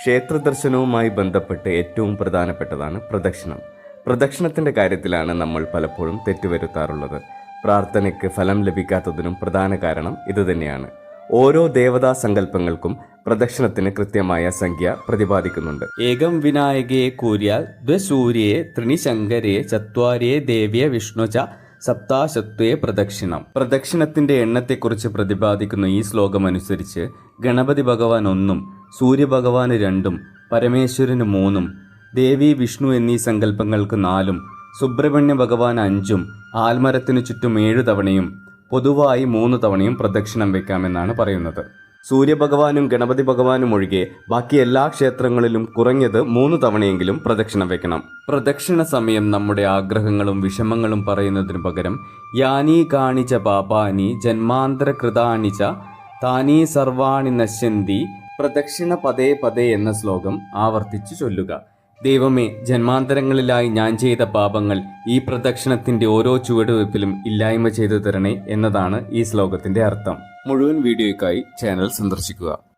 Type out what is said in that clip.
ക്ഷേത്ര ദർശനവുമായി ബന്ധപ്പെട്ട് ഏറ്റവും പ്രധാനപ്പെട്ടതാണ് പ്രദക്ഷിണം. പ്രദക്ഷിണത്തിന്റെ കാര്യത്തിലാണ് നമ്മൾ പലപ്പോഴും തെറ്റുവരുത്താറുള്ളത്. പ്രാർത്ഥനയ്ക്ക് ഫലം ലഭിക്കാത്തതിനും പ്രധാന കാരണം ഇതുതന്നെയാണ് ഓരോ ദേവതാ സങ്കല്പങ്ങൾക്കും പ്രദക്ഷിണത്തിന് കൃത്യമായ സംഖ്യ പ്രതിപാദിക്കുന്നുണ്ട്. ഏകം വിനായകയെ കൂരിയാൽ ദ്വസൂര്യയെ ത്രിണിശങ്കരയെ ചത്വാരിയെ ദേവിയെ വിഷ്ണുച സപ്താശത്വയെ പ്രദക്ഷിണം. പ്രദക്ഷിണത്തിന്റെ എണ്ണത്തെക്കുറിച്ച് പ്രതിപാദിക്കുന്ന ഈ ശ്ലോകമനുസരിച്ച് ഗണപതി ഭഗവാൻ ഒന്നും സൂര്യഭഗവാന് രണ്ടും പരമേശ്വരന് മൂന്നും ദേവി വിഷ്ണു എന്നീ സങ്കല്പങ്ങൾക്ക് നാലും സുബ്രഹ്മണ്യ ഭഗവാൻ അഞ്ചും ആൽമരത്തിനു ചുറ്റും ഏഴു തവണയും പൊതുവായി മൂന്ന് തവണയും പ്രദക്ഷിണം വെക്കാമെന്നാണ് പറയുന്നത്. സൂര്യഭഗവാനും ഗണപതി ഭഗവാനും ഒഴികെ ബാക്കി എല്ലാ ക്ഷേത്രങ്ങളിലും കുറഞ്ഞത് മൂന്ന് തവണയെങ്കിലും പ്രദക്ഷിണം വെക്കണം. പ്രദക്ഷിണ സമയം നമ്മുടെ ആഗ്രഹങ്ങളും വിഷമങ്ങളും പറയുന്നതിനു പകരം യാനി കാണിച്ച പാപാനി ജന്മാന്തര കൃതാണിച്ച താനീ സർവാണി നശ്യന്തി പ്രദക്ഷിണ പതേ പതേ എന്ന ശ്ലോകം ആവർത്തിച്ചു ചൊല്ലുക. ദൈവമേ ജന്മാന്തരങ്ങളിലായി ഞാൻ ചെയ്ത പാപങ്ങൾ ഈ പ്രദക്ഷിണത്തിന്റെ ഓരോ ചുവടുവയ്പ്പിലും ഇല്ലായ്മ ചെയ്തു തരണേ എന്നതാണ് ഈ ശ്ലോകത്തിന്റെ അർത്ഥം. മുഴുവൻ വീഡിയോയ്ക്കായി ചാനൽ സന്ദർശിക്കുക.